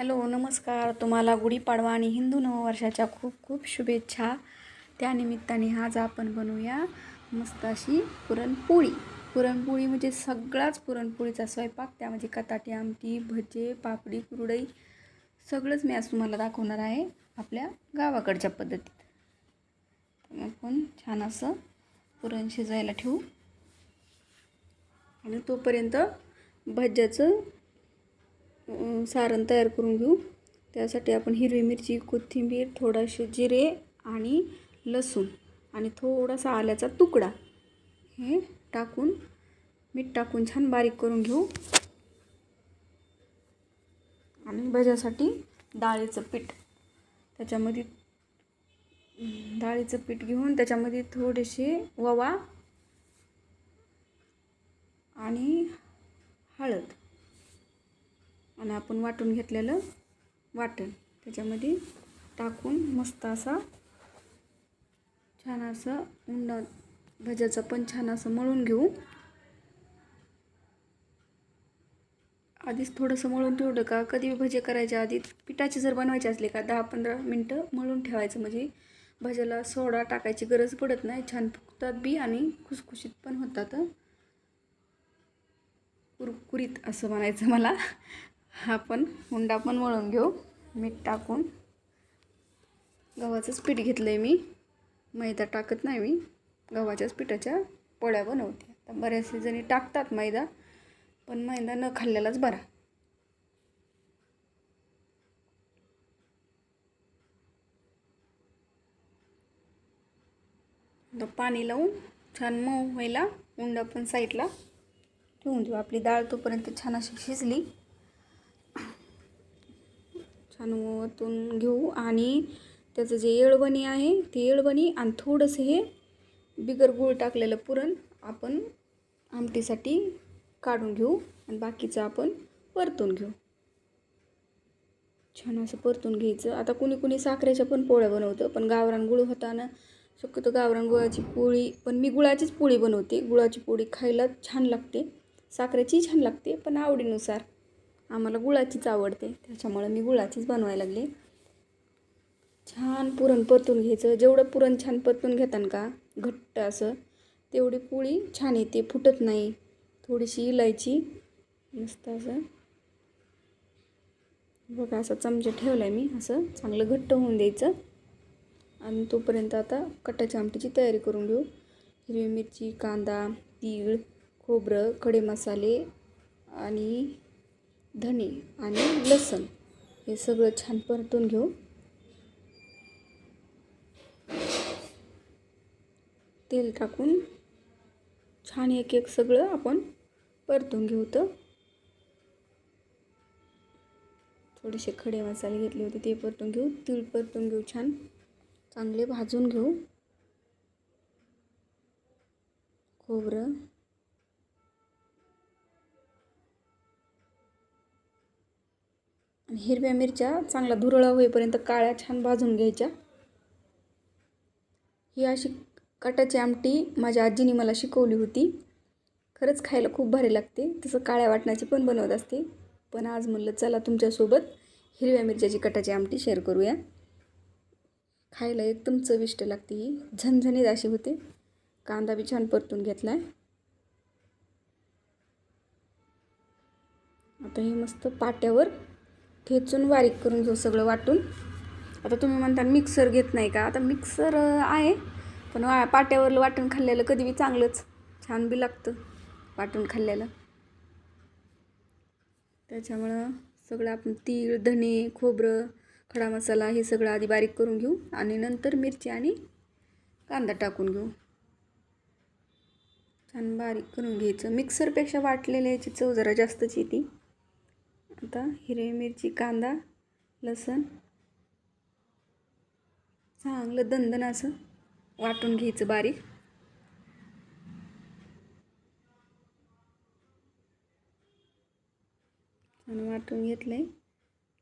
Hello नमस्कार. तुम्हाला गुढीपाडवा आणि हिंदू नववर्षाच्या खूप खूप शुभेच्छा. त्यानिमित्ताने आज आपण बनवूया मस्त अशी पुरणपोळी. पुरणपोळी म्हणजे सगळाच पुरणपोळीचा स्वयंपाक त्यामध्ये कताटी आमटी भजे पापडी कुरडई सगळंच मी आज तुम्हाला दाखवणार आहे आपल्या गावाकडच्या पद्धतीत. आपण छान असं पुरण शिजायला ठेवू. आणि तोपर्यंत भज्याचं सारण तयार करून घेऊ. त्यासाठी आपण हिरवी मिरची कोथिंबीर थोडासे जिरे आणि लसूण आणि थोडासा आल्याचा तुकडा हे टाकून मीठ टाकून छान बारीक करून घेऊ. आणि भज्यासाठी डाळीचं पीठ. त्याच्यामध्ये डाळीचं पीठ घेऊन त्याच्यामध्ये थोडेसे ववा आणि हळद. आणि आपण वाटून घेतलेलं वाटण. त्याच्यामध्ये टाकून मस्त असा छान असं उंड भज्याचं पण छान असं मळून घेऊ. आधीच थोडंसं मळून ठेवलं का? कधी भजे करायच्या आधी पिठाचे जर बनवायचे असले का? दहा पंधरा मिनटं मळून ठेवायचं. म्हणजे भज्याला सोडा टाकायची गरज पडत नाही. छान फुकतात बी आणि खुसखुशीत पण होतात. कुरकुरीत असं म्हणायचं मला. हा पण हुंडा पण वळून घेऊ. मीठ टाकून. गव्हाचंच पीठ घेतलं आहे मी. मैदा टाकत नाही मी. गव्हाच्याच पिठाच्या पोळ्या बनवते. आता बऱ्याचशे जणी टाकतात मैदा पण मैदा न खाल्लेलाच बरा. आता पाणी लावून छान मऊ व्हायला उंडा पण साईडला ठेवून देऊ. आपली डाळ तोपर्यंत छान अशी शिजली. छान ओतून घेऊ. आणि त्याचं जे येळवणी आहे ते येळवणी आणि थोडंसं हे बिगर गूळ टाकलेलं पुरण आपण आमटीसाठी काढून घेऊ आणि बाकीचं आपण परतून घेऊ. छान असं परतून घ्यायचं. आता कुणी कुणी साखरेच्या पण पोळ्या बनवतं पण गावरान गुळ होताना शक्यतो गावरान गुळाची पोळी पण मी गुळाचीच पोळी बनवते. गुळाची पोळी खायला छान लागते. साखरेची छान लागते पण आवडीनुसार. आम्हाला गुळाचीच आवडते त्याच्यामुळे मी गुळाचीच बनवायला लागले. छान पुरण परतून घ्यायचं. जेवढं पुरण छान परतून घेतान का घट्ट असं तेवढी पोळी छान येते फुटत नाही. थोडीशी इलायची मस्त असं. बघा असं चमचा ठेवला आहे मी असं चांगलं घट्ट होऊन द्यायचं. आणि तोपर्यंत आता कट्टाच्या आमटीची तयारी करून घेऊ. हिरवी मिरची कांदा तीळ खोबरं खडे मसाले आणि धणे आणि लसूण हे सगळं छान परतून घेऊ. तेल टाकून छान एक एक सगळं आपण परतून घेऊ तर. थोडेसे खडे मसाले घेतले होते ते परतून घेऊ. तीळ परतून घेऊ छान. चांगले भाजून घेऊ. खोबरं आणि हिरव्या मिरच्या चांगला धुरळा होईपर्यंत काळ्या छान भाजून घ्यायच्या. ही अशी कटाची आमटी माझ्या आजीने मला शिकवली होती. खरंच खायला खूप भारी लागते. तसं काळ्या वाटणाची पण बनवत असते. पण आज म्हणलं चला तुमच्यासोबत हिरव्या मिरच्याची कटाची आमटी शेअर करूया. खायला एकदम चविष्ट लागते ही. झणझणीत अशी होते. कांदा बी छान परतून घेतला आहे आता हे मस्त पाट्यावर ठेचून बारीक करून घेऊ सगळं वाटून. आता तुम्ही म्हणता मिक्सर घेत नाही का? आता मिक्सर आहे. पण वा पाट्यावरलं वाटण खाल्लेलं कधी बी चांगलंच. छान बी लागतं वाटून खाल्लेलं त्याच्यामुळं सगळं आपण तीळ धणे खोबरं खडा मसाला हे सगळं आधी बारीक करून घेऊ आणि नंतर मिरची आणि कांदा टाकून घेऊ. छान बारीक करून घ्यायचं. मिक्सरपेक्षा वाटलेल्या याची चव जरा जास्तच येते. आता हिरवी मिरची कांदा लसूण. चांगलं दणदण असं वाटून घ्यायचं बारीक. छान वाटून घेतलं आहे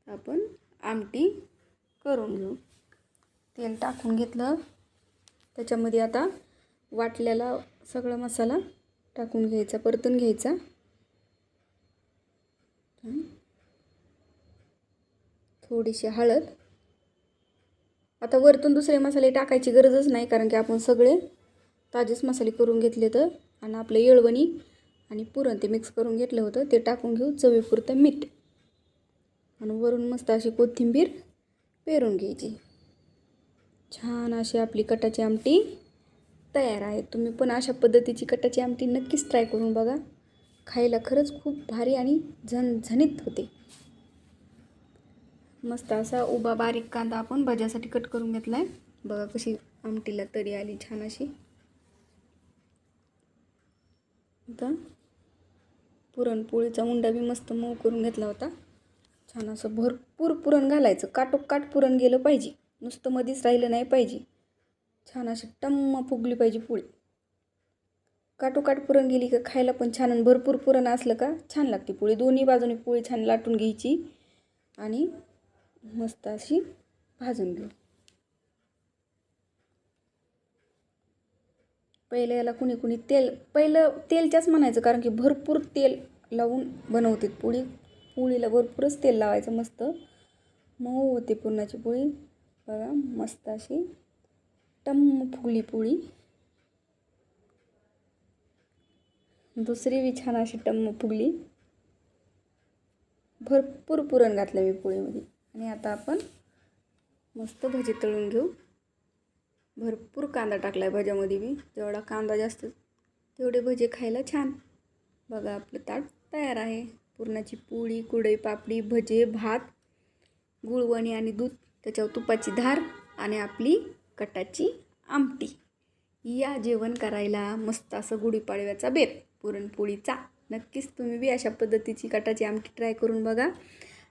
आपण आमटी करून घेऊ. तेल टाकून घेतलं. त्याच्यामध्ये आता वाटलेला सगळा मसाला टाकून घ्यायचा परतून घ्यायचा. थोडीशी हळद. आता वरतून दुसरे मसाले टाकायची गरजच नाही कारण की आपण सगळे ताजेच मसाले करून घेतले तर आणि आपलं येळवणी आणि पुरण ते मिक्स करून घेतलं होतं ते टाकून घेऊ चवीपुरतं मीठ. आणि वरून मस्त अशी कोथिंबीर पेरून घ्यायची. छान अशी आपली कटाची आमटी तयार आहे. तुम्ही पण अशा पद्धतीची कटाची आमटी नक्कीच ट्राय करून बघा. खायला खरंच खूप भारी आणि झणझणीत होते. मस्त असा उभा बारीक कांदा आपण भाज्यासाठी कट करून घेतला आहे बघा कशी आमटीला तरी आली छान अशी. आता पुरणपोळीचा उंडा बी मस्त मऊ करून घेतला होता. छान असं भरपूर पुरण घालायचं. काटोकाट पुरण गेलं पाहिजे. नुसतं मध्येच राहिलं नाही पाहिजे. छान अशी टम्म फुगली पाहिजे पोळी. काटोकाट पुरण गेली का खायला पण छान आणि भरपूर पुरण असलं का छान लागते पोळी. दोन्ही बाजूने पोळी छान लाटून घ्यायची. आणि मस्त अशी भाजून घेऊ. पहिले याला कुणी कुणी तेल पहिलं तेलच्याच म्हणायचं कारण की भरपूर तेल लावून बनवते पोळी पोळीला भरपूरच तेल लावायचं मस्त. मऊ होते पुरणाची पोळी बघा मस्त अशी टम्म फुगली पोळी दुसरी बी छान अशी टम्म फुगली. भरपूर पुरण घातलं मी पोळीमध्ये आणि आता आपण मस्त भजी तळून घेऊ. भरपूर कांदा टाकला आहे भज्यामध्ये मी जेवढा कांदा जास्त तेवढे भजे खायला छान. बघा आपलं ताट तयार आहे. पुरणाची पोळी कुडई पापडी भजे भात गुळवणी आणि दूध. त्याच्यावर तुपाची धार आणि आपली कटाची आमटी. या जेवण करायला मस्त असं गुढीपाडव्याचा बेत पुरणपोळीचा. नक्कीच तुम्ही बी अशा पद्धतीची कटाची आमटी ट्राय करून बघा.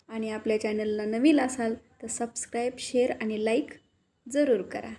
आणि आपल्या चॅनलला नवीन असाल तर सबस्क्राईब शेअर आणि लाईक जरूर करा.